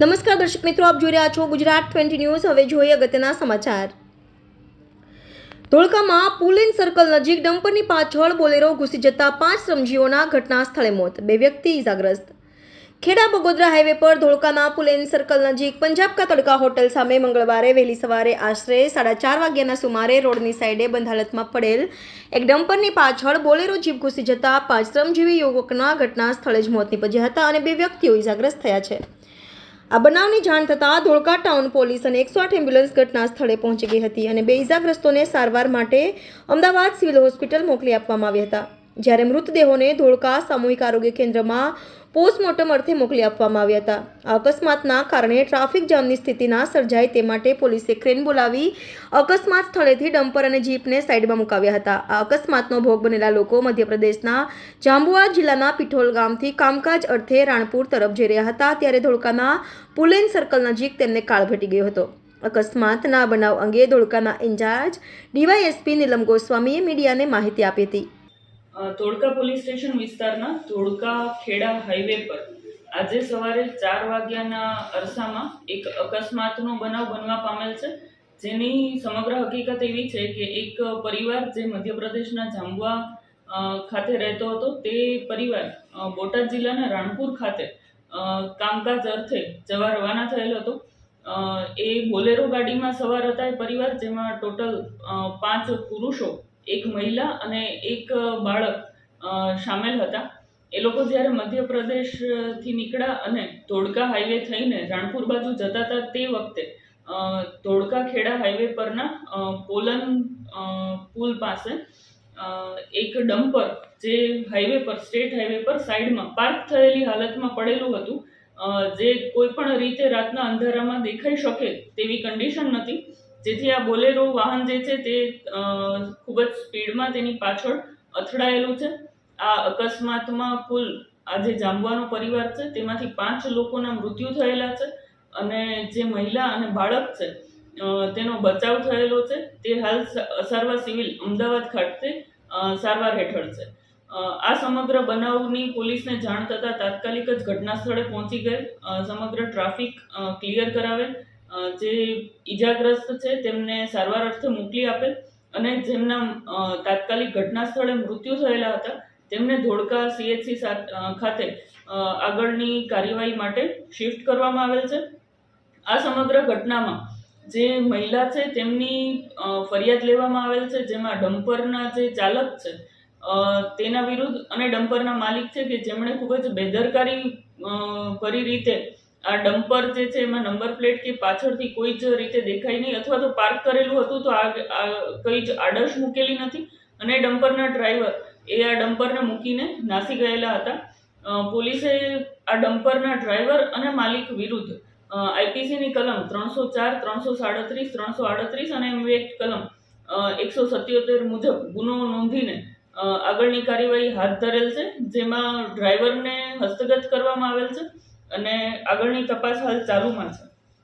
નમસ્કાર દર્શક મિત્રો, આપ જોઈ રહ્યા છો ગુજરાત ટ્વેન્ટી ન્યૂઝ. હવે જોઈએ અગત્યના સમાચાર. ધોળકામાં પુલિન સર્કલ નજીક ડમ્પરની પાછળ બોલેરો ઘૂસી જતા પાંચ શ્રમજીવીઓના ઘટના સ્થળે મોત. બે વ્યક્તિ ઇજાગ્રસ્ત ખેડા બગોદરા હાઈવે પર ધોળકાના પુલેન સર્કલ નજીક પંજાબ કા તડકા હોટલ સામે મંગળવારે વહેલી સવારે આશરે સાડા ચાર વાગ્યાના સુમારે રોડની સાઈડે બંધ હાલતમાં પડેલ એક ડમ્પરની પાછળ બોલેરો જીપ ઘૂસી જતા પાંચ શ્રમજીવી યુવકના ઘટના સ્થળે જ મોત નીપજ્યા હતા અને બે વ્યક્તિઓ ઇજાગ્રસ્ત થયા છે. આ બનાવની જાણ થતાં ધોળકા ટાઉન પોલીસ અને એકસો આઠ એમ્બ્યુલન્સ ઘટના સ્થળે પહોંચી ગઈ હતી અને બે ઇજાગ્રસ્તોને સારવાર માટે અમદાવાદ સિવિલ હોસ્પિટલ મોકલી આપવામાં આવ્યા હતા. જ્યારે મૃતદેહોને ધોળકા સામૂહિક આરોગ્ય કેન્દ્રમાં પોસ્ટમોર્ટમ અર્થે મોકલી આપવામાં આવ્યા હતા. અકસ્માતના કારણે ટ્રાફિક જામની સ્થિતિ ના સર્જાય તે માટે પોલીસે ક્રેન બોલાવી અકસ્માત સ્થળેથી ડમ્પર અને જીપને સાઈડમાં મુકાવ્યા હતા. આ અકસ્માતનો ભોગ બનેલા લોકો મધ્યપ્રદેશના જાંબુઆ જિલ્લાના પિઠોલ ગામથી કામકાજ અર્થે રાણપુર તરફ જઈ રહ્યા હતા. ત્યારે ધોળકાના પુલેન સર્કલ નજીક તેમને કાળ ઘટી ગયો હતો. અકસ્માતના બનાવ અંગે ધોળકાના ઇન્ચાર્જ ડીવાયએસપી નીલમ ગોસ્વામીએ મીડિયાને માહિતી આપી હતી. ધોળકા પોલીસ સ્ટેશન વિસ્તારના ધોળકા ખેડા હાઈવે પર આજે સવારે ચાર વાગ્યાના અરસામાં એક અકસ્માતનો બનાવ બનવા પામેલ છે. જેની સમગ્ર હકીકત એવી છે કે એક પરિવાર જે મધ્યપ્રદેશના જાંબુઆ ખાતે રહેતો હતો, તે પરિવાર બોટાદ જિલ્લાના રાણપુર ખાતે કામકાજ અર્થે જવા રવાના થયેલ હતો. એ બોલેરો ગાડીમાં સવાર હતા એ પરિવાર, જેમાં ટોટલ પાંચ પુરુષો એક મહિલા અને એક બાળક સામેલ હતા. એ લોકો જ્યારે મધ્યપ્રદેશથી નીકળ્યા અને ધોળકા હાઈવે થઈને રાણપુર બાજુ જતા હતા તે વખતે ધોળકા ખેડા હાઈવે પરના પોલન પુલ પાસે એક ડમ્પર જે હાઈવે પર, સ્ટેટ હાઈવે પર સાઈડમાં પાર્ક થયેલી હાલતમાં પડેલું હતું જે કોઈ પણ રીતે રાતના અંધારામાં દેખાઈ શકે તેવી કન્ડિશન નથી. જેથી આ બોલેરો વાહન જે છે તે ખૂબ જ સ્પીડમાં તેની પાછળ અથડાયેલું છે. આ અકસ્માતમાં કુલ આ જે જાંબવાનો પરિવાર છે, તેમાંથી પાંચ લોકોના મૃત્યુ થયેલા છે અને જે મહિલા અને બાળક છે તેનો બચાવ થયેલો છે. તે હાલ અસારવા સિવિલ અમદાવાદ ખાતે સારવાર હેઠળ છે. આ સમગ્ર બનાવની પોલીસને જાણ થતાં તાત્કાલિક જ ઘટના સ્થળે પહોંચી ગઈ. સમગ્ર ટ્રાફિક ક્લિયર કરાવેલ. જે ઈજાગ્રસ્ત છે તેમને સારવાર અર્થે મોકલી આપેલ અને જેમના તાત્કાલિક ઘટના સ્થળે મૃત્યુ થયેલા હતા, તેમને ધોળકા સીએચસી ખાતે આગળની કાર્યવાહી માટે શિફ્ટ કરવામાં આવેલ છે. આ સમગ્ર ઘટનામાં જે મહિલા છે તેમની ફરિયાદ લેવામાં આવેલ છે, જેમાં ડમ્પરના જે ચાલક છે તેના વિરુદ્ધ અને ડમ્પરના માલિક છે કે જેમણે ખૂબ જ બેદરકારી ભરી રીતે આ ડમ્પર જે છે એમાં નંબર પ્લેટ કે પાછળથી કોઈ જ રીતે દેખાય નહીં અથવા તો પાર્ક કરેલું હતું તો આ કંઈ જ આડશ મૂકેલી નથી. અને ડમ્પરના ડ્રાઈવર એ આ ડમ્પરને મૂકીને નાસી ગયેલા હતા. પોલીસે આ ડમ્પરના ડ્રાઈવર અને માલિક વિરુદ્ધ આઈપીસીની કલમ ત્રણસો ચાર, ત્રણસો સાડત્રીસ, ત્રણસો આડત્રીસ અને એમ એક કલમ એકસો સત્યોતેર મુજબ ગુનો નોંધીને આગળની કાર્યવાહી હાથ ધરેલ છે, જેમાં ડ્રાઈવરને હસ્તગત કરવામાં આવેલ છે. અને આગળની તપાસ હાલ ચાલુમાં છે.